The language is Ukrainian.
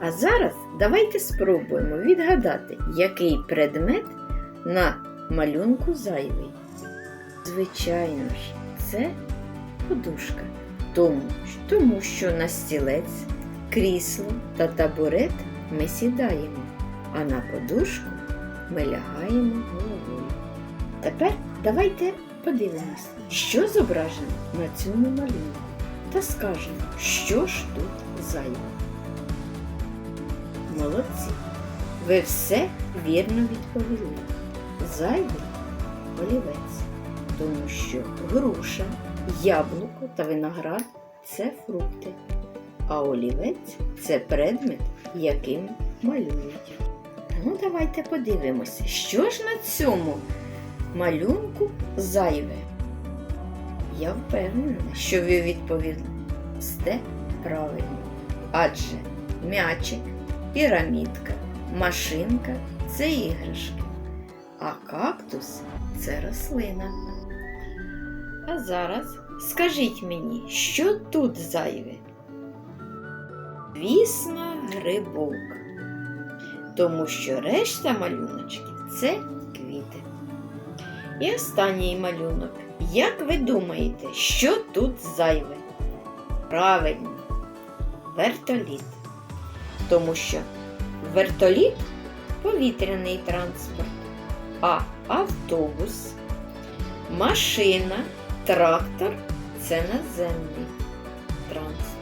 А зараз давайте спробуємо відгадати, який предмет на малюнку зайвий. Звичайно ж, це подушка. Тому, тому що на стілець, крісло та табурет ми сідаємо, а на подушку ми лягаємо головою. Тепер давайте подивимось, що зображено на цьому малюнку, та скажемо, що ж тут зайве. Молодці! Ви все вірно відповіли. Зайвий олівець, тому що груша, яблуко та виноград це фрукти, а олівець це предмет, яким малюють. Ну, давайте подивимося, що ж на цьому малюнку зайве. Я впевнена, що ви відповісте правильно. Адже м'ячик, пірамідка, машинка це іграшки, а кактус це рослина. А зараз скажіть мені, що тут зайве? Звісно, грибок. Тому що решта малюночків це квіти. І останній малюнок. Як ви думаєте, що тут зайве? Правильно, вертоліт. Тому що вертоліт повітряний транспорт, а автобус, машина, трактор це наземний транспорт.